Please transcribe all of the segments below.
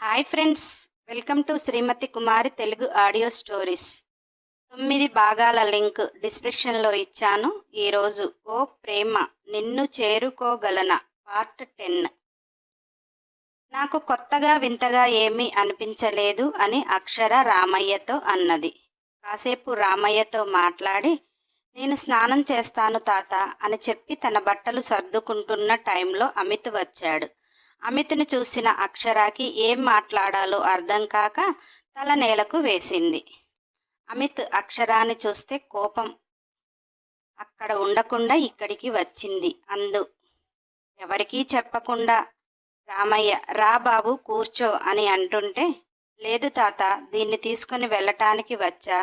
Hi friends welcome to Srimathi Kumari Telugu audio stories. తొమ్మిది భాగాల link డిస్క్రిప్షన్లో ఇచ్చాను. ఈరోజు ఓ ప్రేమ నిన్ను చేరుకోగలన? Part ten. నాకు కొత్తగా వింతగా ఏమీ అనిపించలేదు అని అక్షర రామయ్యతో అన్నది. కాసేపు రామయ్యతో మాట్లాడి నేను స్నానం చేస్తాను తాత అని చెప్పి తన బట్టలు సర్దుకుంటున్న టైంలో అమిత్ వచ్చాడు. అమిత్ను చూసిన అక్షరాకి ఏం మాట్లాడాలో అర్థం కాక తల నేలకు వేసింది. అమిత్ అక్షరాన్ని చూస్తే కోపం అక్కడ ఉండకుండా ఇక్కడికి వచ్చింది. అందు ఎవరికీ చెప్పకుండా రామయ్య రా బాబు కూర్చో అని అంటుంటే లేదు తాత దీన్ని తీసుకుని వెళ్ళటానికి వచ్చా?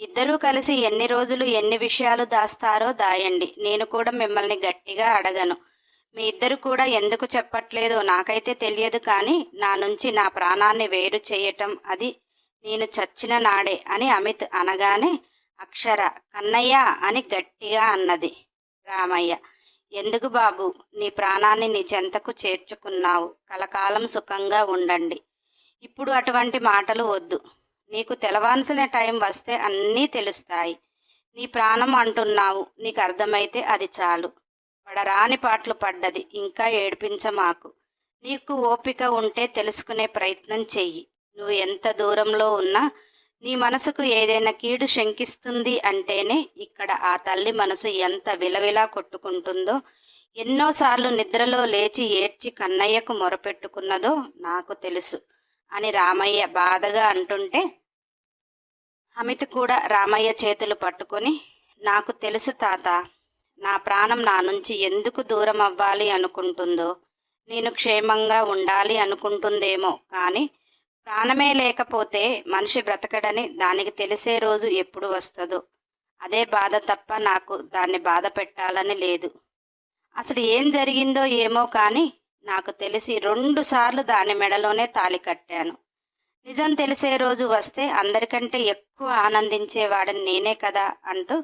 ఇద్దరూ కలిసి ఎన్ని రోజులు ఎన్ని విషయాలు దాస్తారో దాయండి. నేను కూడా మిమ్మల్ని గట్టిగా అడగను. మీ ఇద్దరు కూడా ఎందుకు చెప్పట్లేదో నాకైతే తెలియదు కానీ నా నుంచి నా ప్రాణాన్ని వేరు చేయటం అది నేను చచ్చిన నాడే అని అమిత్ అనగానే అక్షర కన్నయ్య అని గట్టిగా అన్నది రామయ్య. ఎందుకు బాబు నీ ప్రాణాన్ని నీ చెంతకు చేర్చుకున్నావు? కలకాలం సుఖంగా ఉండండి. ఇప్పుడు అటువంటి మాటలు వద్దు. నీకు తెలవాల్సిన టైం వస్తే అన్నీ తెలుస్తాయి. నీ ప్రాణం అంటున్నావు. నీకు అర్థమైతే అది చాలు. పడరాని పాటలు పడ్డది. ఇంకా ఏడిపించమాకు. నీకు ఓపిక ఉంటే తెలుసుకునే ప్రయత్నం చెయ్యి. నువ్వు ఎంత దూరంలో ఉన్నా నీ మనసుకు ఏదైనా కీడు శంకిస్తుంది అంటేనే ఇక్కడ ఆ తల్లి మనసు ఎంత విలవిలా కొట్టుకుంటుందో ఎన్నోసార్లు నిద్రలో లేచి ఏడ్చి కన్నయ్యకు మొరపెట్టుకున్నదో నాకు తెలుసు అని రామయ్య బాధగా అంటుంటే అమిత్ కూడా రామయ్య చేతులు పట్టుకొని నాకు తెలుసు తాత నా ప్రాణం నా నుంచి ఎందుకు దూరం అవ్వాలి అనుకుంటుందో నేను క్షేమంగా ఉండాలి అనుకుంటుందేమో. కానీ ప్రాణమే లేకపోతే మనిషి బ్రతకడని దానికి తెలిసే రోజు ఎప్పుడు వస్తుందో అదే బాధ తప్ప నాకు దాన్ని బాధ పెట్టాలని లేదు. అసలు ఏం జరిగిందో ఏమో కానీ నాకు తెలిసి రెండు సార్లు దాని మెడలోనే తాలి కట్టాను. నిజం తెలిసే రోజు వస్తే అందరికంటే ఎక్కువ ఆనందించేవాడని నేనే కదా అంటూ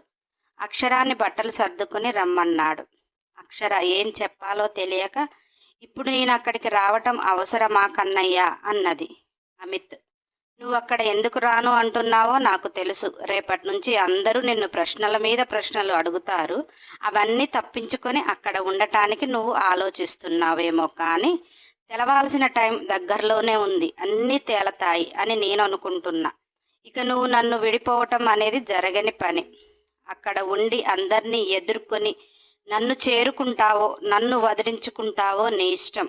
అక్షరాన్ని బట్టలు సర్దుకుని రమ్మన్నాడు. అక్షర ఏం చెప్పాలో తెలియక ఇప్పుడు నేను అక్కడికి రావటం అవసరమా కన్నయ్యా అన్నది. అమిత్ నువ్వు అక్కడ ఎందుకు రాను అంటున్నావో నాకు తెలుసు. రేపటి నుంచి అందరూ నిన్ను ప్రశ్నల మీద ప్రశ్నలు అడుగుతారు. అవన్నీ తప్పించుకొని అక్కడ ఉండటానికి నువ్వు ఆలోచిస్తున్నావేమో కానీ తెలవాల్సిన టైం దగ్గరలోనే ఉంది. అన్నీ తేలతాయి అని నేను అనుకుంటున్నా. ఇక నువ్వు నన్ను విడిపోవటం అనేది జరగని పని. అక్కడ ఉండి అందరినీ ఎదుర్కొని నన్ను చేరుకుంటావో నన్ను వదిలించుకుంటావో నీ ఇష్టం.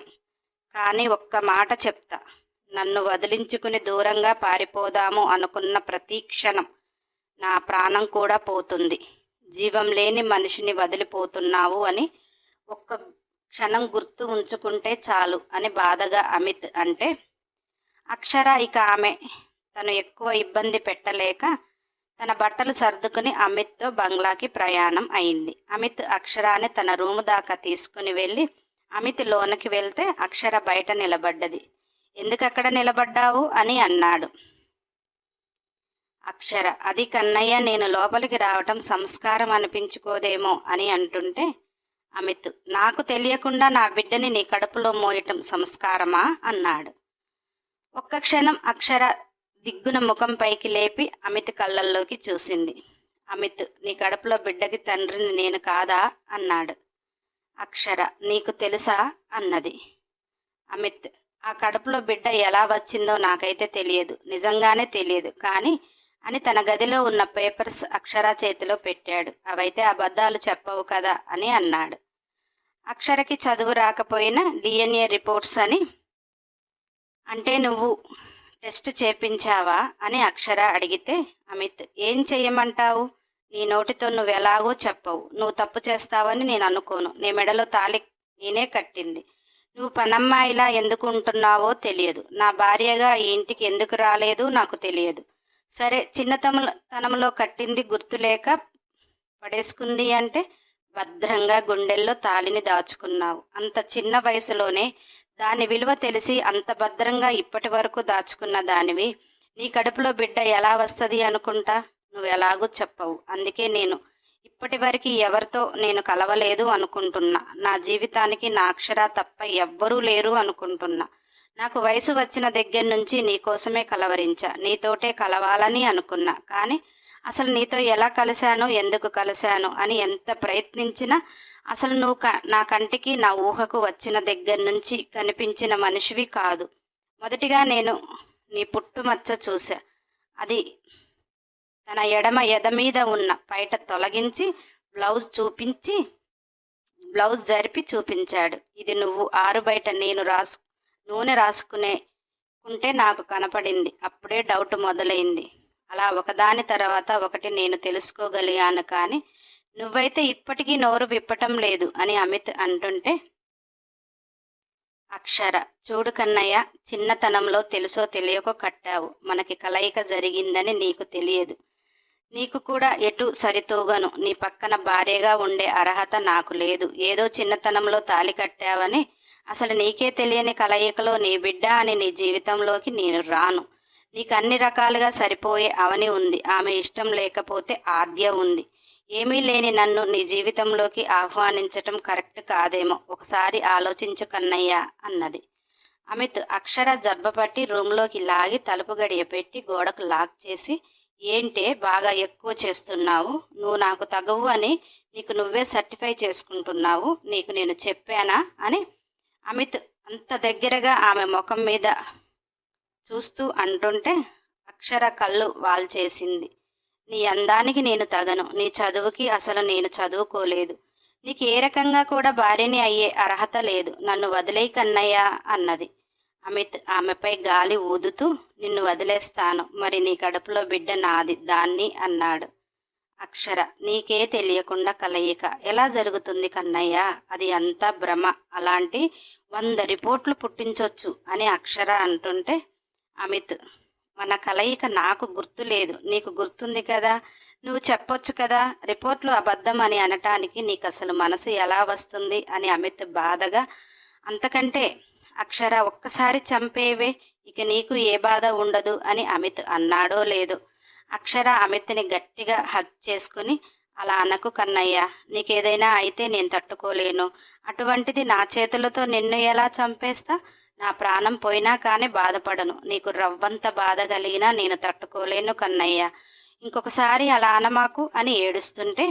కానీ ఒక్క మాట చెప్తా. నన్ను వదిలించుకుని దూరంగా పారిపోదాము అనుకున్న ప్రతి క్షణం నా ప్రాణం కూడా పోతుంది. జీవం లేని మనిషిని వదిలిపోతున్నావు అని ఒక్క క్షణం గుర్తు ఉంచుకుంటే చాలు అని బాధగా అమిత్ అంటే అక్షర ఇక ఆమె తను ఎక్కువ ఇబ్బంది పెట్టలేక తన బట్టలు సర్దుకుని అమిత్తో బంగ్లాకి ప్రయాణం అయింది. అమిత్ అక్షరాన్ని తన రూము దాకా తీసుకుని వెళ్ళి అమిత్ లోనకి వెళ్తే అక్షర బయట నిలబడ్డది. ఎందుకక్కడ నిలబడ్డావు? అని అన్నాడు. అక్షర అది కన్నయ్య నేను లోపలికి రావటం సంస్కారం అనిపించుకోదేమో అని అంటుంటే అమిత్ నాకు తెలియకుండా నా బిడ్డని నీ కడుపులో మోయటం సంస్కారమా? అన్నాడు. ఒక్క క్షణం అక్షర దిగ్గున ముఖం పైకి లేపి అమిత్ కళ్ళల్లోకి చూసింది. అమిత్ నీ కడుపులో బిడ్డకి తండ్రిని నేను కాదా? అన్నాడు. అక్షర నీకు తెలుసా? అన్నది. అమిత్ ఆ కడుపులో బిడ్డ ఎలా వచ్చిందో నాకైతే తెలియదు. నిజంగానే తెలియదు. కానీ అని తన గదిలో ఉన్న పేపర్స్ అక్షర చేతిలో పెట్టాడు. అవైతే అబద్ధాలు చెప్పవు కదా? అని అన్నాడు. అక్షరకి చదువు రాకపోయినా డిఎన్ఏ రిపోర్ట్స్ అని అంటే నువ్వు టెస్ట్ చేపించావా? అని అక్షర అడిగితే అమిత్ ఏం చెయ్యమంటావు? నీ నోటితో నువ్వు ఎలాగో చెప్పవు. నువ్వు తప్పు చేస్తావని నేను అనుకోను. నీ మెడలో తాలి నేనే కట్టింది. నువ్వు పనమ్మాయిలా ఎందుకు ఉంటున్నావో తెలియదు. నా భార్యగా ఈ ఇంటికి ఎందుకు రాలేదు నాకు తెలియదు. సరే చిన్నతనంలో తనంలో కట్టింది గుర్తులేక పడేసుకుంది అంటే భద్రంగా గుండెల్లో తాలిని దాచుకున్నావు. అంత చిన్న వయసులోనే దాని విలువ తెలిసి అంత భద్రంగా ఇప్పటి వరకు దాచుకున్న దానివి నీ కడుపులో బిడ్డ ఎలా వస్తుంది అనుకుంటా? నువ్వు ఎలాగూ చెప్పవు. అందుకే నేను ఇప్పటి వరకు ఎవరితో నేను కలవలేదు అనుకుంటున్నా. నా జీవితానికి నా అక్షర తప్ప ఎవ్వరూ లేరు అనుకుంటున్నా. నాకు వయసు వచ్చిన దగ్గర నుంచి నీ కోసమే కలవరించా. నీతోటే కలవాలని అనుకున్నా. కానీ అసలు నీతో ఎలా కలిశాను ఎందుకు కలిశాను అని ఎంత ప్రయత్నించినా అసలు నువ్వు క- నా కంటికి నా ఊహకు వచ్చిన దగ్గర నుంచి కనిపించిన మనిషివి కాదు. మొదటిగా నేను నీ పుట్టుమచ్చ చూశా. అది తన ఎడమ ఎద మీద ఉన్న పైట తొలగించి బ్లౌజ్ చూపించి బ్లౌజ్ జరిపి చూపించాడు. ఇది నువ్వు ఆరు బయట నేను రాసు నూనె రాసుకునే ఉంటే నాకు కనపడింది. అప్పుడే డౌట్ మొదలైంది. అలా ఒకదాని తర్వాత ఒకటి నేను తెలుసుకోగలిగాను కానీ నువ్వైతే ఇప్పటికీ నోరు విప్పటం లేదు అని అమిత్ అంటుంటే అక్షర చూడు కన్నయ్య చిన్నతనంలో తెలుసో తెలియకో కట్టావు. మనకి కలయిక జరిగిందని నీకు తెలియదు. నీకు కూడా ఎటు సరితూగను. నీ పక్కన భార్యగా ఉండే అర్హత నాకు లేదు. ఏదో చిన్నతనంలో తాలి కట్టావని అసలు నీకే తెలియని కలయికలో నీ బిడ్డ అని నీ జీవితంలోకి నేను రాను. నీకు అన్ని రకాలుగా సరిపోయే అవని ఉంది. ఆమె ఇష్టం లేకపోతే ఆద్య ఉంది. ఏమీ లేని నన్ను నీ జీవితంలోకి ఆహ్వానించటం కరెక్ట్ కాదేమో. ఒకసారి ఆలోచించు కన్నయ్యా అన్నది. అమిత్ అక్షర జబ్బపట్టి రూమ్లోకి లాగి తలుపు గడియ పెట్టి గోడకు లాక్ చేసి ఏంటే బాగా ఎక్కువ చేస్తున్నావు? నువ్వు నాకు తగవు అని నీకు నువ్వే సర్టిఫై చేసుకుంటున్నావు. నీకు నేను చెప్పానా? అని అమిత్ అంత దగ్గరగా ఆమె ముఖం మీద చూస్తూ అంటుంటే అక్షర కళ్ళు వాల్చేసింది. నీ అందానికి నేను తగను. నీ చదువుకి అసలు నేను చదువుకోలేదు. నీకు ఏ రకంగా కూడా భార్యని అయ్యే అర్హత లేదు. నన్ను వదిలేయి కన్నయ్య అన్నది. అమిత్ ఆమెపై గాలి ఊదుతూ నిన్ను వదిలేస్తాను. మరి నీ కడుపులో బిడ్డ నాది దాన్ని అన్నాడు. అక్షర నీకే తెలియకుండా కలయిక. ఎలా జరుగుతుంది కన్నయ్య? అది అంతా భ్రమ. అలాంటి వంద రిపోర్ట్లు పుట్టించొచ్చు అని అక్షర అంటుంటే అమిత్ మన కలయిక నాకు గుర్తు లేదు. నీకు గుర్తుంది కదా? నువ్వు చెప్పొచ్చు కదా? రిపోర్ట్లు అబద్ధం అని అనటానికి నీకు అసలు మనసు ఎలా వస్తుంది అని అమిత్ బాధగా అంతకంటే అక్షర ఒక్కసారి చంపేవే ఇక నీకు ఏ బాధ ఉండదు అని అమిత్ అన్నాడో లేదు. అక్షర అమిత్ని గట్టిగా హగ్ చేసుకుని అలా అనకు కన్నయ్య నీకేదైనా అయితే నేను తట్టుకోలేను. అటువంటిది నా చేతులతో నిన్ను ఎలా చంపేస్తా? నా ప్రాణం పోయినా కానీ బాధపడను. నీకు రవ్వంత బాధ కలిగినా నేను తట్టుకోలేను కన్నయ్య. ఇంకొకసారి అలా అనమాకు అని ఏడుస్తుంటే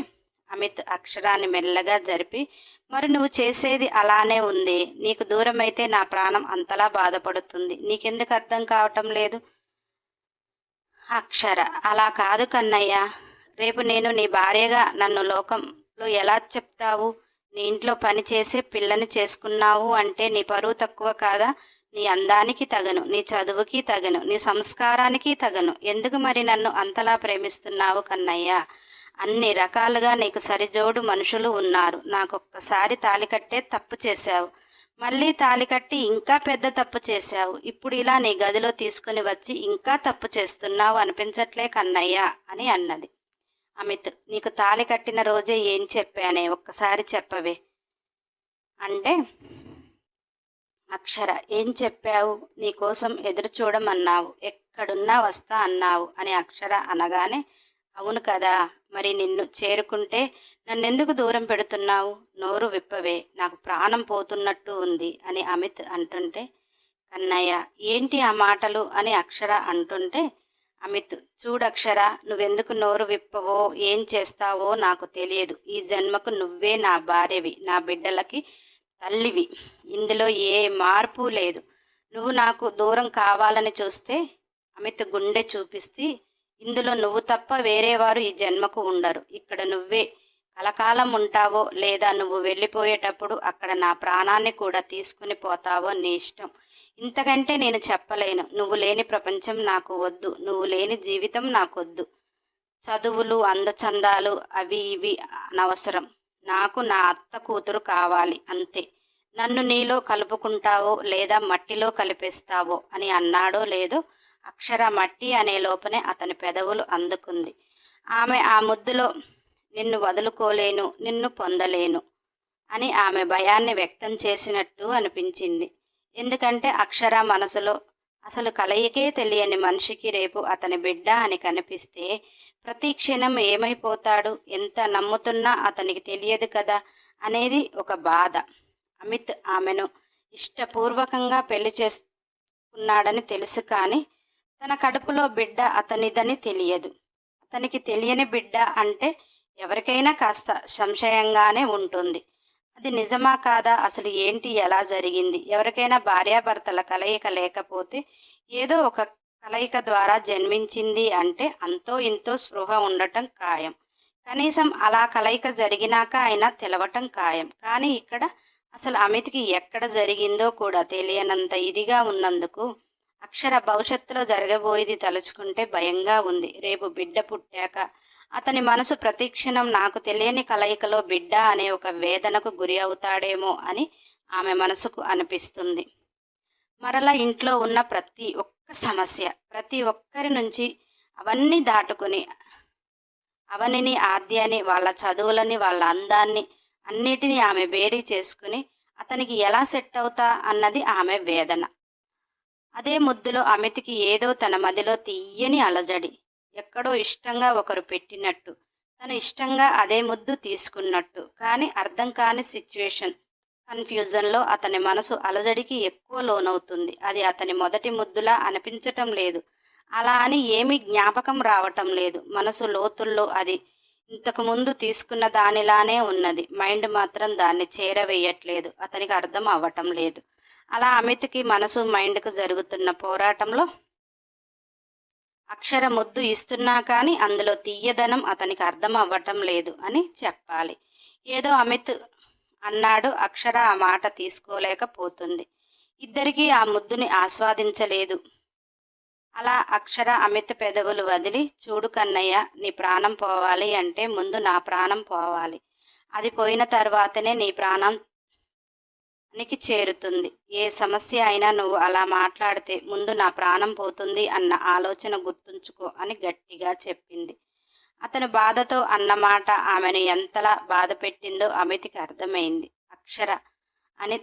అమిత్ అక్షరాన్ని మెల్లగా జరిపి మరి నువ్వు చేసేది అలానే ఉంది. నీకు దూరమైతే నా ప్రాణం అంతలా బాధపడుతుంది. నీకెందుకు అర్థం కావటం లేదు? అక్షర అలా కాదు కన్నయ్య. రేపు నేను నీ భార్యగా నన్ను లోకంలో ఎలా చెప్తావు? నీ ఇంట్లో పని చేసే పిల్లని చేసుకున్నావు అంటే నీ పరువు తక్కువ కాదా? నీ అందానికి తగను నీ చదువుకి తగను నీ సంస్కారానికి తగను. ఎందుకు మరి నన్ను అంతలా ప్రేమిస్తున్నావు కన్నయ్య? అన్ని రకాలుగా నీకు సరిజోడు మనుషులు ఉన్నారు. నాకొక్కసారి తాలి కట్టే తప్పు చేశావు. మళ్ళీ తాలి కట్టి ఇంకా పెద్ద తప్పు చేశావు. ఇప్పుడు ఇలా నీ గదిలో తీసుకుని వచ్చి ఇంకా తప్పు చేస్తున్నావు అనిపించట్లే కన్నయ్య అని అన్నది. అమిత్ నీకు తాళి కట్టిన రోజే ఏం చెప్పానే? ఒక్కసారి చెప్పవే. అంటే? అక్షర ఏం చెప్పావు? నీకోసం ఎదురు చూడమన్నావు. ఎక్కడున్నా వస్తా అన్నావు అని అక్షర అనగానే అవును కదా మరి నిన్ను చేరుకుంటే నన్నెందుకు దూరం పెడుతున్నావు? నోరు విప్పవే నాకు ప్రాణం పోతున్నట్టు ఉంది అని అమిత్ అంటుంటే కన్నయ్య ఏంటి ఆ మాటలు? అని అక్షర అంటుంటే అమిత్ చూడక్షర నువ్వెందుకు నోరు విప్పవో ఏం చేస్తావో నాకు తెలియదు. ఈ జన్మకు నువ్వే నా భార్యవి నా బిడ్డలకి తల్లివి. ఇందులో ఏ మార్పు లేదు. నువ్వు నాకు దూరం కావాలని చూస్తే అమిత్ గుండె చూపిస్తే ఇందులో నువ్వు తప్ప వేరే వారు ఈ జన్మకు ఉండరు. ఇక్కడ నువ్వే కలకాలం ఉంటావో లేదా నువ్వు వెళ్ళిపోయేటప్పుడు అక్కడ నా ప్రాణాన్ని కూడా తీసుకుని పోతావో నీ ఇష్టం. ఇంతకంటే నేను చెప్పలేను. నువ్వు లేని ప్రపంచం నాకు వద్దు. నువ్వు లేని జీవితం నాకొద్దు చదువులు అందచందాలు అవి ఇవి అనవసరం. నాకు నా అత్త కూతురు కావాలి అంతే. నన్ను నీలో కలుపుకుంటావో లేదా మట్టిలో కలిపేస్తావో అని అన్నాడో లేదో అక్షర మట్టి అనే లోపనే అతని పెదవులు అందుకుంది. ఆమె ఆ ముద్దులో నిన్ను వదులుకోలేను నిన్ను పొందలేను అని ఆమె భయాన్ని వ్యక్తం చేసినట్టు అనిపించింది. ఎందుకంటే అక్షర మనసులో అసలు కలయికే తెలియని మనిషికి రేపు అతని బిడ్డ అని కనిపిస్తే ప్రతి క్షణం ఏమైపోతాడు? ఎంత నమ్ముతున్నా అతనికి తెలియదు కదా? అనేది ఒక బాధ. అమిత్ ఆమెను ఇష్టపూర్వకంగా పెళ్ళి చేసుకున్నాడని ఉన్నాడని తెలుసు కానీ తన కడుపులో బిడ్డ అతనిదని తెలియదు. అతనికి తెలియని బిడ్డ అంటే ఎవరికైనా కాస్త సంశయంగానే ఉంటుంది. అది నిజమా కాదా? అసలు ఏంటి? ఎలా జరిగింది? ఎవరికైనా భార్యాభర్తల కలయిక లేకపోతే ఏదో ఒక కలయిక ద్వారా జన్మించింది అంటే అంతో ఇంతో స్పృహ ఉండటం ఖాయం. కనీసం అలా కలయిక జరిగినాక అయినా తెలవటం ఖాయం. కానీ ఇక్కడ అసలు అమిత్కి ఎక్కడ జరిగిందో కూడా తెలియనంత ఇదిగా ఉన్నందుకు అక్షర భవిష్యత్తులో జరగబోయేది తలుచుకుంటే భయంగా ఉంది. రేపు బిడ్డ పుట్టాక అతని మనసు ప్రతిక్షణం నాకు తెలియని కలయికలో బిడ్డ అనే ఒక వేదనకు గురి అవుతాడేమో అని ఆమె మనసుకు అనిపిస్తుంది. మరలా ఇంట్లో ఉన్న ప్రతి ఒక్క సమస్య ప్రతి ఒక్కరి నుంచి అవన్నీ దాటుకుని అవనిని ఆద్యాన్ని వాళ్ళ చదువులని వాళ్ళ అందాన్ని అన్నిటినీ ఆమె బేరీ చేసుకుని అతనికి ఎలా సెట్ అవుతా అన్నది ఆమె వేదన. అదే ముద్దులో అమితికి ఏదో తన మదిలో తీయని అలజడి. ఎక్కడో ఇష్టంగా ఒకరు పెట్టినట్టు తను ఇష్టంగా అదే ముద్దు తీసుకున్నట్టు. కానీ అర్థం కాని సిచ్యువేషన్ కన్ఫ్యూజన్లో అతని మనసు అలజడికి ఎక్కువ లోనవుతుంది. అది అతని మొదటి ముద్దులా అనిపించటం లేదు. అలా అని ఏమీ జ్ఞాపకం రావటం లేదు. మనసు లోతుల్లో అది ఇంతకు ముందు తీసుకున్న దానిలానే ఉన్నది. మైండ్ మాత్రం దాన్ని చేరవేయట్లేదు. అతనికి అర్థం అవ్వటం లేదు. అలా అమిత్కి మనసు మైండ్కు జరుగుతున్న పోరాటంలో అక్షర ముద్దు ఇస్తున్నా కానీ అందులో తీయదనం అతనికి అర్థం అవ్వటం లేదు అని చెప్పాలి. ఏదో అమిత్ అన్నాడు అక్షర ఆ మాట తీసుకోలేకపోతుంది. ఇద్దరికీ ఆ ముద్దుని ఆస్వాదించలేదు. అలా అక్షర అమిత్ పెదవులు వదిలి చూడు కన్నయ్య నీ ప్రాణం పోవాలి అంటే ముందు నా ప్రాణం పోవాలి. అది పోయిన తర్వాతనే నీ ప్రాణం నికి చేరుతుంది. ఏ సమస్య అయినా నువ్వు అలా మాట్లాడితే ముందు నా ప్రాణం పోతుంది అన్న ఆలోచన గుర్తుంచుకో అని గట్టిగా చెప్పింది. అతను బాధతో అన్నమాట ఆమెను ఎంతలా బాధ పెట్టిందో అమితికి అర్థమైంది. అక్షర అని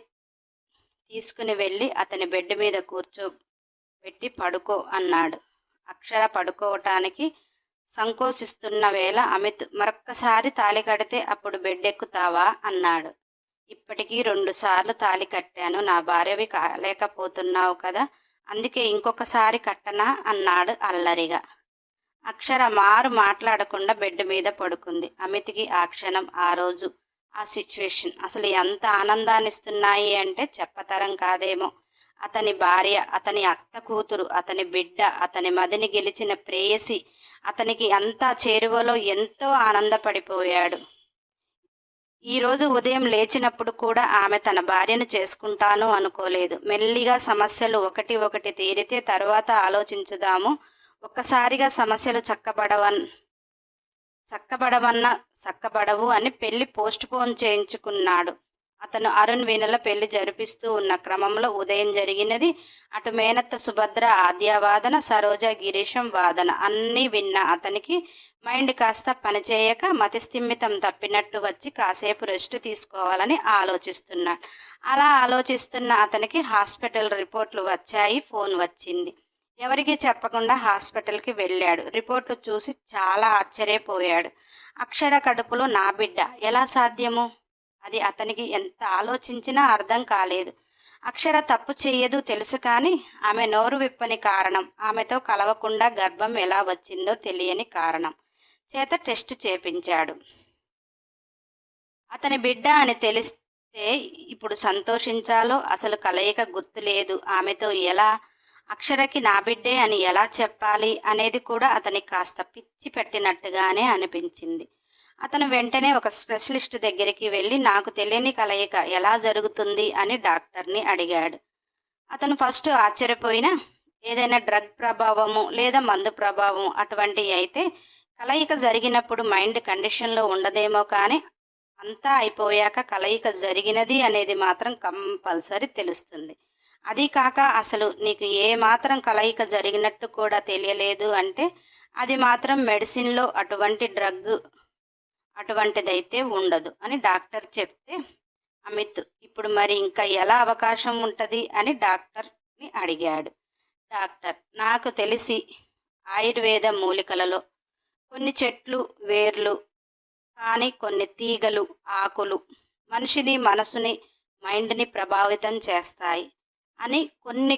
తీసుకుని వెళ్ళి అతని బెడ్ మీద కూర్చోబెట్టి పడుకో అన్నాడు. అక్షర పడుకోవటానికి సంకోచిస్తున్న వేళ అమిత్ మరొక్కసారి తాలి కడితే అప్పుడు బెడ్ ఎక్కుతావా? అన్నాడు. ఇప్పటికీ రెండుసార్లు తాలి కట్టాను. నా భార్యవి కాలేకపోతున్నావు కదా అందుకే ఇంకొకసారి కట్టనా అన్నాడు అల్లరిగా. అక్షర మారు మాట్లాడకుండా బెడ్ మీద పడుకుంది. అమితికి ఆ క్షణం ఆ రోజు ఆ సిచ్యువేషన్ అసలు ఎంత ఆనందాన్నిస్తున్నాయి అంటే చెప్పతరం కాదేమో. అతని భార్య అతని అత్త కూతురు అతని బిడ్డ అతని మదిని గెలిచిన ప్రేయసి అతనికి అంతా చేరువలో ఎంతో ఆనందపడిపోయాడు. ఈరోజు ఉదయం లేచినప్పుడు కూడా ఆమె తన భార్యను చేసుకుంటాను అనుకోలేదు. మెల్లిగా సమస్యలు ఒకటి ఒకటి తీరితే తరువాత ఆలోచించుదాము. ఒక్కసారిగా సమస్యలు చక్కబడవన్ చక్కబడవన్న చక్కబడవు అని పెళ్ళి పోస్ట్ పోన్ చేయించుకున్నాడు. అతను అరుణ్ వీణల పెళ్ళి జరిపిస్తూ ఉన్న క్రమంలో ఉదయం జరిగినది అటు మేనత్త సుభద్ర ఆద్యావాదన సరోజ గిరీశం వాదన అన్నీ విన్న అతనికి మైండ్ కాస్త పనిచేయక మతిస్థిమితం తప్పినట్టు వచ్చి కాసేపు రెస్ట్ తీసుకోవాలని ఆలోచిస్తున్నాడు అలా ఆలోచిస్తున్న అతనికి హాస్పిటల్ రిపోర్ట్లు వచ్చాయి ఫోన్ వచ్చింది. ఎవరికి చెప్పకుండా హాస్పిటల్కి వెళ్ళాడు. రిపోర్ట్లు చూసి చాలా ఆశ్చర్యపోయాడు. అక్షర కడుపులో నా బిడ్డ. ఎలా సాధ్యము? అది అతనికి ఎంత ఆలోచించినా అర్థం కాలేదు. అక్షర తప్పు చేయదు తెలుసు కానీ ఆమె నోరు విప్పని కారణం ఆమెతో కలవకుండా గర్భం ఎలా వచ్చిందో తెలియని కారణం. చేత టెస్ట్ చేపించాడు. అతని బిడ్డ అని తెలిస్తే ఇప్పుడు సంతోషించాలో? అసలు కలయిక గుర్తులేదు ఆమెతో ఎలా? అక్షరకి నా బిడ్డే అని ఎలా చెప్పాలి? అనేది కూడా అతని కాస్త పిచ్చి పెట్టినట్టుగానే అనిపించింది. అతను వెంటనే ఒక స్పెషలిస్ట్ దగ్గరికి వెళ్ళి నాకు తెలియని కలయిక ఎలా జరుగుతుంది? అని డాక్టర్ని అడిగాడు. అతను ఫస్ట్ ఆశ్చర్యపోయినా ఏదైనా డ్రగ్ ప్రభావము లేదా మందు ప్రభావం అటువంటివి అయితే కలయిక జరిగినప్పుడు మైండ్ కండిషన్లో ఉండదేమో కానీ అంతా అయిపోయాక కలయిక జరిగినది అనేది మాత్రం కంపల్సరీ తెలుస్తుంది. అది కాక అసలు నీకు ఏ మాత్రం కలయిక జరిగినట్టు కూడా తెలియలేదు అంటే అది మాత్రం మెడిసిన్లో అటువంటి డ్రగ్ అటువంటిదైతే ఉండదు అని డాక్టర్ చెప్తే అమిత్ ఇప్పుడు మరి ఇంకా ఎలా అవకాశం ఉంటుంది అని డాక్టర్ని అడిగాడు. డాక్టర్ నాకు తెలిసి ఆయుర్వేద మూలికలలో కొన్ని చెట్లు వేర్లు కానీ కొన్ని తీగలు ఆకులు మనిషిని మనసుని మైండ్ని ప్రభావితం చేస్తాయి అని కొన్ని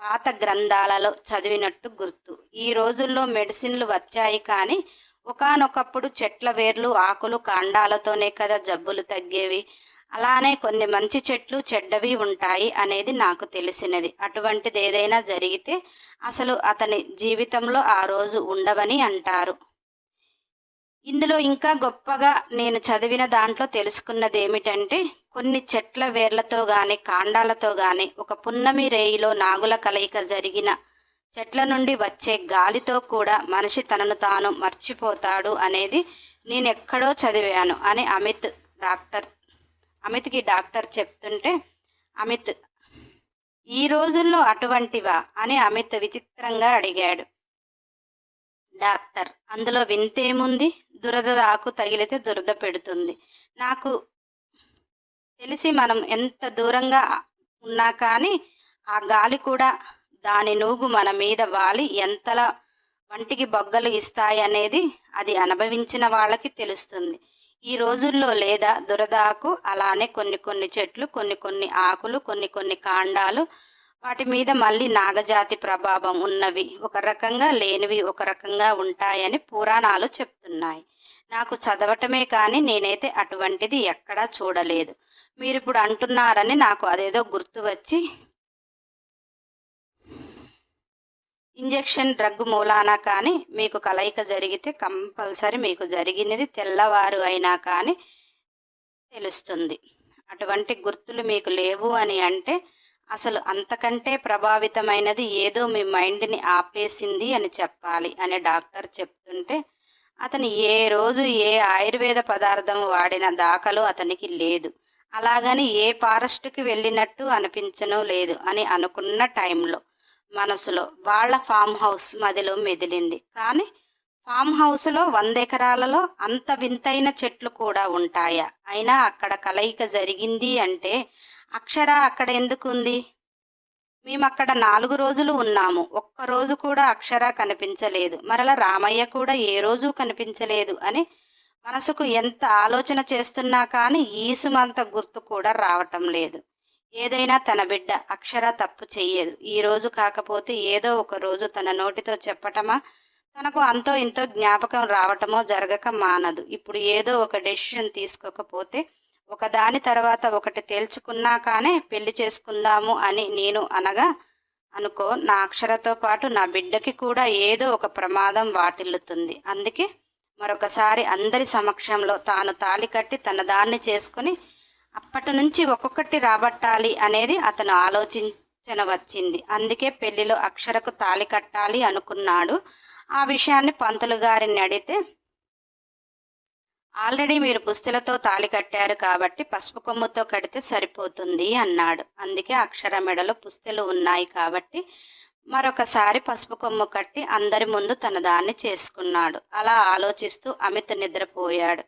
పాత గ్రంథాలలో చదివినట్టు గుర్తు. ఈ రోజుల్లో మెడిసిన్లు వచ్చాయి కానీ ఒకానొకప్పుడు చెట్ల వేర్లు ఆకులు కాండాలతోనే కదా జబ్బులు తగ్గేవి. అలానే కొన్ని మంచి చెట్లు చెడ్డవి ఉంటాయి అనేది నాకు తెలిసినది. అటువంటిది ఏదైనా జరిగితే అసలు అతని జీవితంలో ఆ రోజు ఉండవని అంటారు. ఇందులో ఇంకా గొప్పగా నేను చదివిన దాంట్లో తెలుసుకున్నది ఏమిటంటే కొన్ని చెట్ల వేర్లతో గాని కాండాలతో గాని ఒక పున్నమి రేయిలో నాగుల కలయిక జరిగిన చెట్ల నుండి వచ్చే గాలితో కూడా మనిషి తనను తాను మర్చిపోతాడు అనేది నేను ఎక్కడో చదివాను అని అమిత్ డాక్టర్ అమిత్కి డాక్టర్ చెప్తుంటే అమిత్ ఈ రోజుల్లో అటువంటివా? అని అమిత్ విచిత్రంగా అడిగాడు. డాక్టర్. అందులో వింతేముంది? దురద ఆకు తగిలితే దురద పెడుతుంది. నాకు తెలిసి మనం ఎంత దూరంగా ఉన్నా కానీ ఆ గాలి కూడా దాని నూగు మన మీద వాలి ఎంతలా వంటికి బొగ్గలు ఇస్తాయనేది అది అనుభవించిన వాళ్ళకి తెలుస్తుంది. ఈ రోజుల్లో లేదా దురదాకు అలానే కొన్ని కొన్ని చెట్లు కొన్ని కొన్ని ఆకులు కొన్ని కొన్ని కాండాలు వాటి మీద మళ్ళీ నాగజాతి ప్రభావం ఉన్నవి. ఒక రకంగా లేనివి ఒక రకంగా ఉంటాయని పురాణాలు చెప్తున్నాయి. నాకు చదవటమే కానీ నేనైతే అటువంటిది ఎక్కడా చూడలేదు. మీరు ఇప్పుడు అంటున్నారని నాకు అదేదో గుర్తు వచ్చి ఇంజెక్షన్ డ్రగ్ మూలాన కానీ మీకు కలయిక జరిగితే కంపల్సరీ మీకు జరిగినది తెల్లవారు అయినా కానీ తెలుస్తుంది. అటువంటి గుర్తులు మీకు లేవు అని అంటే అసలు అంతకంటే ప్రభావితమైనది ఏదో మీ మైండ్ని ఆపేసింది అని చెప్పాలి అని డాక్టర్ చెప్తుంటే అతను ఏ రోజు ఏ ఆయుర్వేద పదార్థం వాడిన దాఖలు అతనికి లేదు. అలాగని ఏ ఫారెస్ట్కి వెళ్ళినట్టు అనిపించను లేదు అని అనుకున్న టైంలో మనసులో వాళ్ళ ఫామ్ హౌస్ మదిలో మెదిలింది. కానీ ఫామ్ హౌస్లో వంద ఎకరాలలో అంత వింతైన చెట్లు కూడా ఉంటాయా? అయినా అక్కడ కలయిక జరిగింది అంటే అక్షర అక్కడ ఎందుకు ఉంది మేము అక్కడ నాలుగు రోజులు ఉన్నాము. ఒక్క రోజు కూడా అక్షర కనిపించలేదు. మరలా రామయ్య కూడా ఏ రోజు కనిపించలేదు అని మనసుకు ఎంత ఆలోచన చేస్తున్నా కానీ ఈసుమంత గుర్తు కూడా రావటం లేదు. ఏదైనా తన బిడ్డ అక్షర తప్పు చెయ్యదు. ఈ రోజు కాకపోతే ఏదో ఒక రోజు తన నోటితో చెప్పటమా తనకు అంతో ఇంతో జ్ఞాపకం రావటమో జరగక మానదు. ఇప్పుడు ఏదో ఒక డెసిషన్ తీసుకోకపోతే ఒకదాని తర్వాత ఒకటి తేల్చుకున్నా కానే పెళ్ళి చేసుకుందాము అని నేను అనగా అనుకో నా అక్షరతో పాటు నా బిడ్డకి కూడా ఏదో ఒక ప్రమాదం వాటిల్లుతుంది. అందుకే మరొకసారి అందరి సమక్షంలో తాను తాలి కట్టి తన దాన్ని చేసుకుని అప్పటి నుంచి ఒక్కొక్కటి రాబట్టాలి అనేది అతను ఆలోచించన వచ్చింది అందుకే పెళ్ళిలో అక్షరకు తాలి కట్టాలి అనుకున్నాడు. ఆ విషయాన్ని పంతులు గారిని అడిగితే ఆల్రెడీ మీరు పుస్తలతో తాలి కట్టారు కాబట్టి పసుపు కొమ్ముతో కడితే సరిపోతుంది అన్నాడు. అందుకే అక్షర మెడలో పుస్తలు ఉన్నాయి కాబట్టి మరొకసారి పసుపు కొమ్ము కట్టి అందరి ముందు తన దాన్ని చేసుకున్నాడు. అలా ఆలోచిస్తూ అమిత్ నిద్రపోయాడు.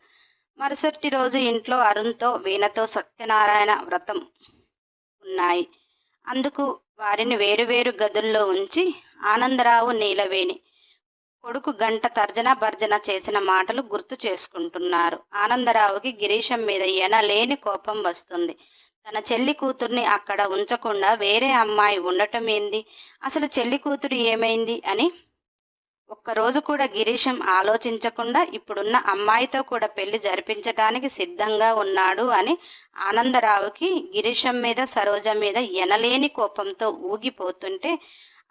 మరుసటి రోజు ఇంట్లో అరుణ్తో వీణతో సత్యనారాయణ వ్రతం ఉన్నాయి. అందుకు వారిని వేరువేరు గదుల్లో ఉంచి ఆనందరావు నీలవేణి కొడుకు గంట తర్జన భర్జన చేసిన మాటలు గుర్తు చేసుకుంటున్నారు. ఆనందరావుకి గిరీశం మీద ఎనలేని కోపం వస్తుంది. తన చెల్లి కూతుర్ని అక్కడ ఉంచకుండా వేరే అమ్మాయి ఉండటం ఏంది? అసలు చెల్లి కూతురు ఏమైంది అని? ఒక్కరోజు కూడా గిరీశం ఆలోచించకుండా ఇప్పుడున్న అమ్మాయితో కూడా పెళ్ళి జరిపించడానికి సిద్ధంగా ఉన్నాడు అని ఆనందరావుకి గిరీశం మీద సరోజ మీద ఎనలేని కోపంతో ఊగిపోతుంటే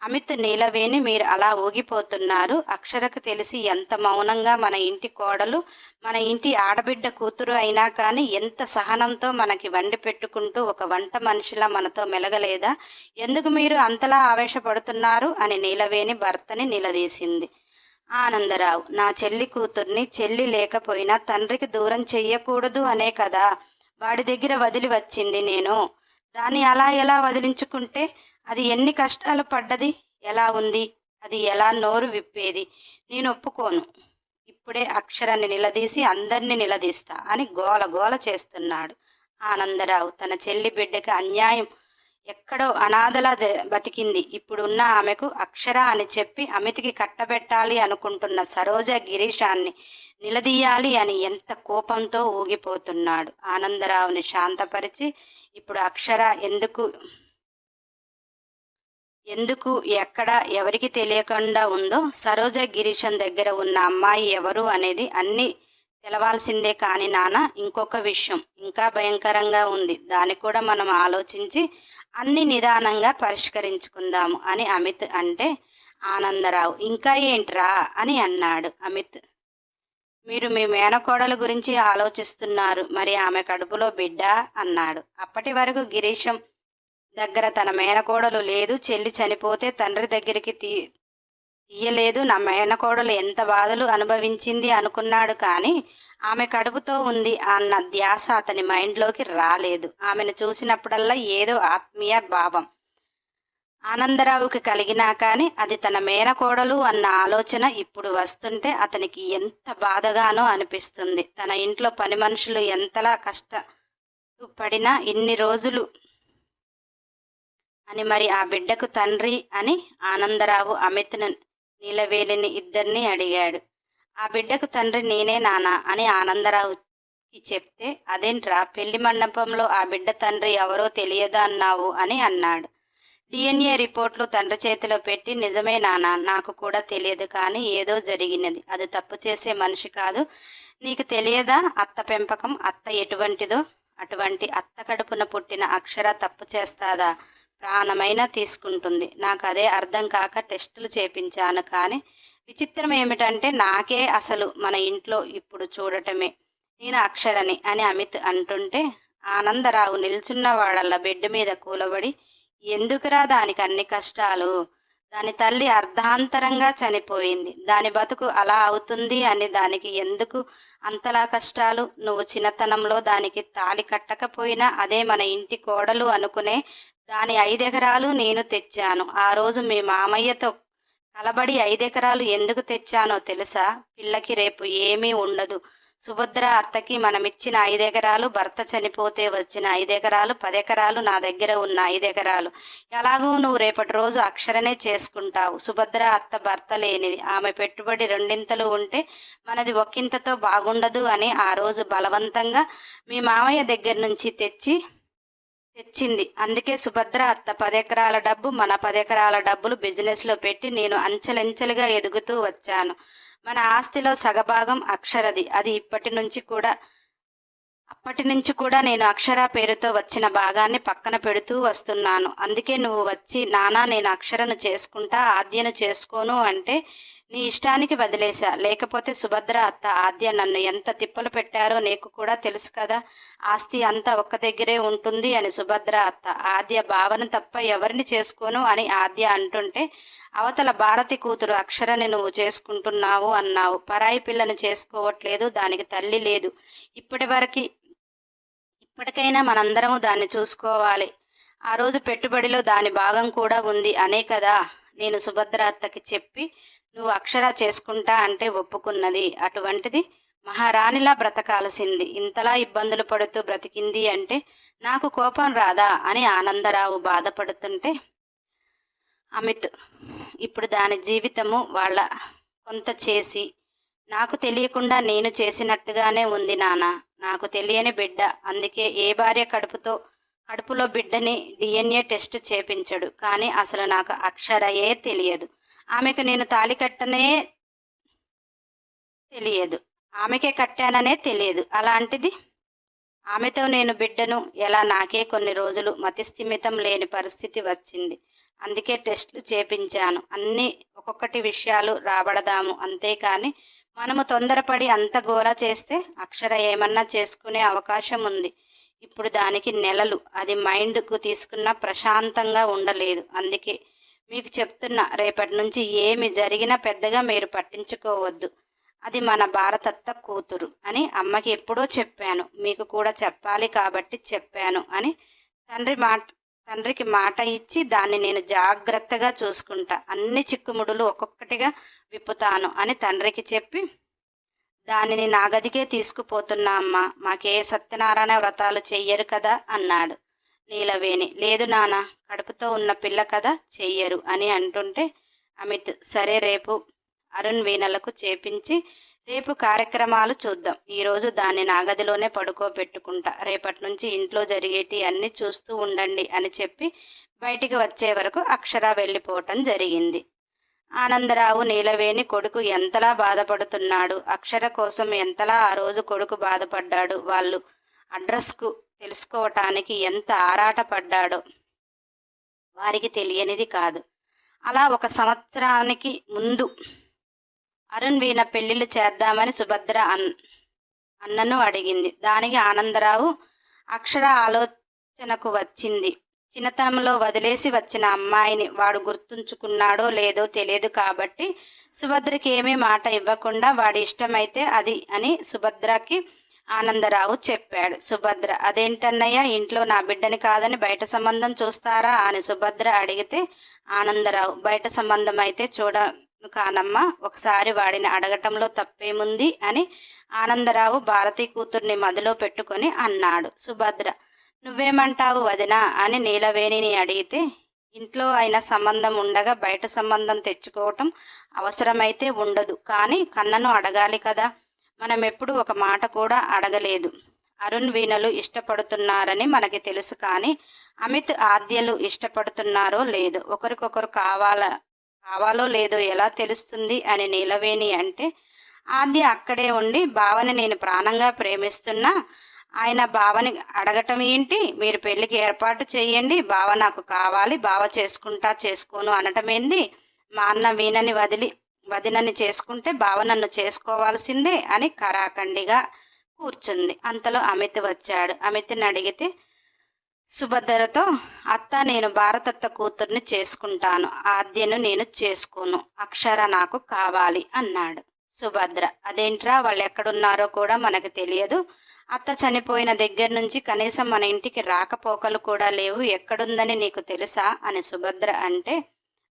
అమిత్ నీలవేణి మీరు అలా ఊగిపోతున్నారు. అక్షరకు తెలిసి ఎంత మౌనంగా మన ఇంటి కోడలు మన ఇంటి ఆడబిడ్డ కూతురు అయినా కానీ ఎంత సహనంతో మనకి వండి పెట్టుకుంటూ ఒక వంట మనిషిలా మనతో మెలగలేదా? ఎందుకు మీరు అంతలా ఆవేశపడుతున్నారు? అని నీలవేణి భర్తని నిలదీసింది. ఆనందరావు నా చెల్లి కూతుర్ని చెల్లి లేకపోయినా తండ్రికి దూరం చెయ్యకూడదు అనే కదా. వాడి దగ్గర వదిలి వచ్చింది నేను. దాన్ని అలా ఎలా వదిలించుకుంటే? అది ఎన్ని కష్టాలు పడ్డది ఎలా ఉంది అది ఎలా నోరు విప్పేది నేను ఒప్పుకోను. ఇప్పుడే అక్షరాన్ని నిలదీసి అందరినీ నిలదీస్తా అని గోల గోల చేస్తున్నాడు ఆనందరావు. తన చెల్లి బిడ్డకి అన్యాయం ఎక్కడో అనాథలా బతికింది. ఇప్పుడున్న ఆమెకు అక్షర అని చెప్పి అమితికి కట్టబెట్టాలి అనుకుంటున్న సరోజ గిరీశాన్ని నిలదీయాలి అని ఎంత కోపంతో ఊగిపోతున్నాడు. ఆనందరావుని శాంతపరిచి ఇప్పుడు అక్షర ఎందుకు ఎందుకు ఎక్కడ ఎవరికి తెలియకుండా ఉందో సరోజ గిరీశం దగ్గర ఉన్న అమ్మాయి ఎవరు అనేది అన్నీ తెలవాల్సిందే కాని నాన్న ఇంకొక విషయం ఇంకా భయంకరంగా ఉంది. దాన్ని కూడా మనం ఆలోచించి అన్ని నిదానంగా పరిష్కరించుకుందాము అని అమిత్ అంటే ఆనందరావు. ఇంకా ఏంట్రా అని అన్నాడు అమిత్. మీరు మీ మేనకోడల గురించి ఆలోచిస్తున్నారు మరి ఆమె కడుపులో బిడ్డ? అన్నాడు. అప్పటి వరకు గిరీశం దగ్గర తన మేనకోడలు లేదు చెల్లి చనిపోతే తండ్రి దగ్గరికి తీ తీయలేదు. నా మేనకోడలు ఎంత బాధలు అనుభవించింది అనుకున్నాడు కానీ ఆమె కడుపుతో ఉంది అన్న ధ్యాస అతని మైండ్లోకి రాలేదు. ఆమెను చూసినప్పుడల్లా ఏదో ఆత్మీయ భావం ఆనందరావుకి కలిగినా కానీ అది తన మేనకోడలు అన్న ఆలోచన ఇప్పుడు వస్తుంటే అతనికి ఎంత బాధగానో అనిపిస్తుంది. తన ఇంట్లో పని మనుషులు ఎంతలా కష్టపడినా ఇన్ని రోజులు అని మరి ఆ బిడ్డకు తండ్రి అని ఆనందరావు అమిత్ను నీలవేలిని ఇద్దరిని అడిగాడు. ఆ బిడ్డకు తండ్రి నేనే నానా అని ఆనందరావుకి చెప్తే అదేంట్రా పెళ్ళి మండపంలో ఆ బిడ్డ తండ్రి ఎవరో తెలియదా అన్నావు? అని అన్నాడు. డిఎన్ఏ రిపోర్ట్లు తండ్రి చేతిలో పెట్టి నిజమే నాన్న నాకు కూడా తెలియదు కానీ ఏదో జరిగినది. అది తప్పు చేసే మనిషి కాదు. నీకు తెలియదా అత్త పెంపకం? అత్త ఎటువంటిదో? అటువంటి అత్త కడుపున పుట్టిన అక్షర తప్పు చేస్తాదా? ప్రాణమైనా తీసుకుంటుంది. నాకు అదే అర్థం కాక టెస్టులు చేపించాను కానీ విచిత్రం ఏమిటంటే నాకే అసలు మన ఇంట్లో ఇప్పుడు చూడటమే. నేను అక్షరని అని అమిత్ అంటుంటే ఆనందరావు నిల్చున్న వాడల్ల బెడ్ మీద కూలబడి ఎందుకురా దానికి అన్ని కష్టాలు? దాని తల్లి అర్ధాంతరంగా చనిపోయింది. దాని బతుకు అలా అవుతుంది అని దానికి ఎందుకు అంతలా కష్టాలు? నువ్వు చిన్నతనంలో దానికి తాలి కట్టకపోయినా అదే మన ఇంటి కోడలు అనుకునే దాని ఐదెకరాలు నేను తెచ్చాను. ఆ రోజు మీ మామయ్యతో కలబడి ఐదెకరాలు ఎందుకు తెచ్చానో తెలుసా? పిల్లకి రేపు ఏమీ ఉండదు. సుభద్ర అత్తకి మనమిచ్చిన ఐదెకరాలు భర్త చనిపోతే వచ్చిన ఐదెకరాలు పదెకరాలు నా దగ్గర ఉన్న ఐదెకరాలు. ఎలాగూ నువ్వు రేపటి రోజు అక్షరనే చేసుకుంటావు. సుభద్ర అత్త భర్త లేనిది. ఆమె పెట్టుబడి రెండింతలు ఉంటే మనది ఒక్కింతతో బాగుండదు అని ఆ రోజు బలవంతంగా మీ మామయ్య దగ్గర నుంచి తెచ్చి తెచ్చింది. అందుకే సుభద్ర అత్త పదెకరాల డబ్బు మన పదెకరాల డబ్బులు బిజినెస్లో పెట్టి నేను అంచెలంచెలుగా ఎదుగుతూ వచ్చాను. మన ఆస్తిలో సగభాగం అక్షరది. అది ఇప్పటి నుంచి కూడా అప్పటి నుంచి కూడా నేను అక్షర పేరుతో వచ్చిన భాగాన్ని పక్కన పెడుతూ వస్తున్నాను. అందుకే నువ్వు వచ్చి నానా నేను అక్షరను చేసుకుంటా ఆద్యను చేసుకోను అంటే నీ ఇష్టానికి వదిలేశా. లేకపోతే సుభద్ర అత్త ఆద్య నన్ను ఎంత తిప్పలు పెట్టారో నీకు కూడా తెలుసు కదా. ఆస్తి అంతా ఒక్క దగ్గరే ఉంటుంది అని సుభద్ర అత్త. ఆద్య భావన తప్ప ఎవరిని చేసుకోను అని ఆద్య అంటుంటే అవతల భారతి కూతురు అక్షరని నువ్వు చేసుకుంటున్నావు అన్నావు. పరాయి పిల్లను చేసుకోవట్లేదు దానికి తల్లి లేదు. ఇప్పటి వరకు ఇప్పటికైనా మనందరము దాన్ని చూసుకోవాలి. ఆ రోజు పెట్టుబడిలో దాని భాగం కూడా ఉంది అనే కదా. నేను సుభద్ర అత్తకి చెప్పి నువ్వు అక్షర చేసుకుంటా అంటే ఒప్పుకున్నది. అటువంటిది మహారాణిలా బ్రతకాల్సింది. ఇంతలా ఇబ్బందులు పడుతూ బ్రతికింది అంటే నాకు కోపం రాదా? అని ఆనందరావు బాధపడుతుంటే అమిత్ ఇప్పుడు దాని జీవితము వాళ్ళ కొంత చేసి నాకు తెలియకుండా నేను చేసినట్టుగానే ఉంది నాన్న. నాకు తెలియని బిడ్డ. అందుకే ఏ భార్య కడుపుతో కడుపులో బిడ్డని డిఎన్ఏ టెస్ట్ చేపించడు. కానీ అసలు నాకు అక్షరయే తెలియదు. ఆమెకు నేను తాలి కట్టనే తెలియదు. ఆమెకే కట్టాననే తెలియదు. అలాంటిది ఆమెతో నేను బిడ్డను ఎలా నాకే కొన్ని రోజులు మతిస్థిమితం లేని పరిస్థితి వచ్చింది. అందుకే టెస్టులు చేపించాను. అన్నీ ఒక్కొక్కటి విషయాలు రాబడదాము అంతేకాని మనము తొందరపడి అంత గోల చేస్తే అక్షర ఏమన్నా చేసుకునే అవకాశం ఉంది. ఇప్పుడు దానికి నెలలు. అది మైండ్కు తీసుకున్న ప్రశాంతంగా ఉండలేదు. అందుకే మీకు చెప్తున్నా రేపటి నుంచి ఏమి జరిగినా పెద్దగా మీరు పట్టించుకోవద్దు. అది మన భారతత్త కూతురు అని అమ్మకి ఎప్పుడో చెప్పాను. మీకు కూడా చెప్పాలి కాబట్టి చెప్పాను అని తండ్రి మాట తండ్రికి మాట ఇచ్చి దాన్ని నేను జాగ్రత్తగా చూసుకుంటా. అన్ని చిక్కుముడులు ఒక్కొక్కటిగా విప్పుతాను అని తండ్రికి చెప్పి దానిని నా గదికే తీసుకుపోతున్నా అమ్మా మాకే సత్యనారాయణ వ్రతాలు చెయ్యరు కదా అన్నాడు. నీలవేణి లేదు నాన్న కడుపుతో ఉన్న పిల్ల కదా చెయ్యరు అని అంటుంటే అమిత్ సరే రేపు అరుణ్ వీణలకు చేపించి రేపు కార్యక్రమాలు చూద్దాం. ఈరోజు దాన్ని నాగదిలోనే పడుకోబెట్టుకుంటా. రేపటి నుంచి ఇంట్లో జరిగేటి అన్నీ చూస్తూ ఉండండి అని చెప్పి బయటికి వచ్చే వరకు అక్షర వెళ్ళిపోవటం జరిగింది. ఆనందరావు నీలవేణి కొడుకు ఎంతలా బాధపడుతున్నాడు? అక్షర కోసం ఎంతలా ఆ రోజు కొడుకు బాధపడ్డాడు? వాళ్ళు అడ్రస్కు తెలుసుకోవటానికి ఎంత ఆరాటపడ్డాడో వారికి తెలియనిది కాదు. అలా ఒక సంవత్సరానికి ముందు అరుణ్ వీణ పెళ్ళిళ్ళు చేద్దామని సుభద్ర అన్ అన్నను అడిగింది. దానికి ఆనందరావు అక్షర ఆలోచనకు వచ్చింది. చిన్నతనంలో వదిలేసి వచ్చిన అమ్మాయిని వాడు గుర్తుంచుకున్నాడో లేదో తెలియదు కాబట్టి సుభద్రకి ఏమీ మాట ఇవ్వకుండా వాడి ఇష్టమైతే అది అని సుభద్రకి ఆనందరావు చెప్పాడు. సుభద్ర అదేంటన్నయ్య ఇంట్లో నా బిడ్డని కాదని బయట సంబంధం చూస్తారా? అని సుభద్ర అడిగితే ఆనందరావు బయట సంబంధం అయితే చూడ కానమ్మా ఒకసారి వాడిని అడగటంలో తప్పేముంది? అని ఆనందరావు భారతీ కూతుర్ని మదిలో పెట్టుకొని అన్నాడు. సుభద్ర నువ్వేమంటావు వదినా అని నీలవేణిని అడిగితే ఇంట్లో అయిన సంబంధం ఉండగా బయట సంబంధం తెచ్చుకోవటం అవసరమైతే ఉండదు. కానీ కన్నను అడగాలి కదా. మనం ఎప్పుడు ఒక మాట కూడా అడగలేదు. అరుణ్ వీణలు ఇష్టపడుతున్నారని మనకి తెలుసు కానీ అమిత్ ఆద్యలు ఇష్టపడుతున్నారో లేదో ఒకరికొకరు కావాల కావాలో లేదో ఎలా తెలుస్తుంది అని నీలవేణి అంటే ఆద్య అక్కడే ఉండి భావని నేను ప్రాణంగా ప్రేమిస్తున్నా ఆయన బావని అడగటం ఏంటి? మీరు పెళ్ళికి ఏర్పాటు చేయండి. బావ నాకు కావాలి. బావ చేసుకుంటా చేసుకోను అనటం ఏంది? మా అన్న వీణని వదిలి వదినని చేసుకుంటే బావ నన్ను చేసుకోవాల్సిందే అని కరాఖండిగా కూర్చుంది. అంతలో అమిత్ వచ్చాడు. అమిత్ని అడిగితే సుభద్రతో అత్త నేను భారతత్త కూతుర్ని చేసుకుంటాను. ఆద్యను నేను చేసుకోను. అక్షర నాకు కావాలి అన్నాడు సుభద్ర. అదేంట్రా? వాళ్ళు ఎక్కడున్నారో కూడా మనకు తెలియదు. అత్త చనిపోయిన దగ్గర నుంచి కనీసం మన ఇంటికి రాకపోకలు కూడా లేవు. ఎక్కడుందని నీకు తెలుసా? అని సుభద్ర అంటే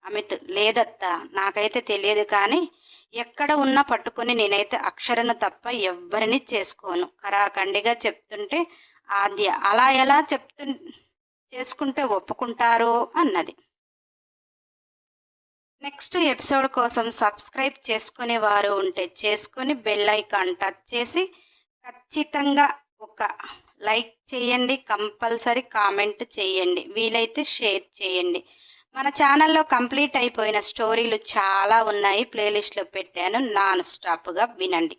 అమిత్ లేదత్త నాకైతే తెలియదు కానీ ఎక్కడ ఉన్నా పట్టుకుని నేనైతే అక్షరను తప్ప ఎవ్వరిని చేసుకోను. కరాఖండిగా చెప్తుంటే ఆద్య అలా ఎలా చెప్తు చేసుకుంటే ఒప్పుకుంటారో? అన్నది. నెక్స్ట్ ఎపిసోడ్ కోసం సబ్స్క్రైబ్ చేసుకునే వారు ఉంటే చేసుకొని బెల్ ఐకాన్ టచ్ చేసి ఖచ్చితంగా ఒక లైక్ చేయండి కంపల్సరీ కామెంట్ చేయండి వీలైతే షేర్ చేయండి. మన ఛానల్లో కంప్లీట్ అయిపోయిన స్టోరీలు చాలా ఉన్నాయి ప్లేలిస్ట్లో పెట్టాను నాన్ స్టాప్గా వినండి.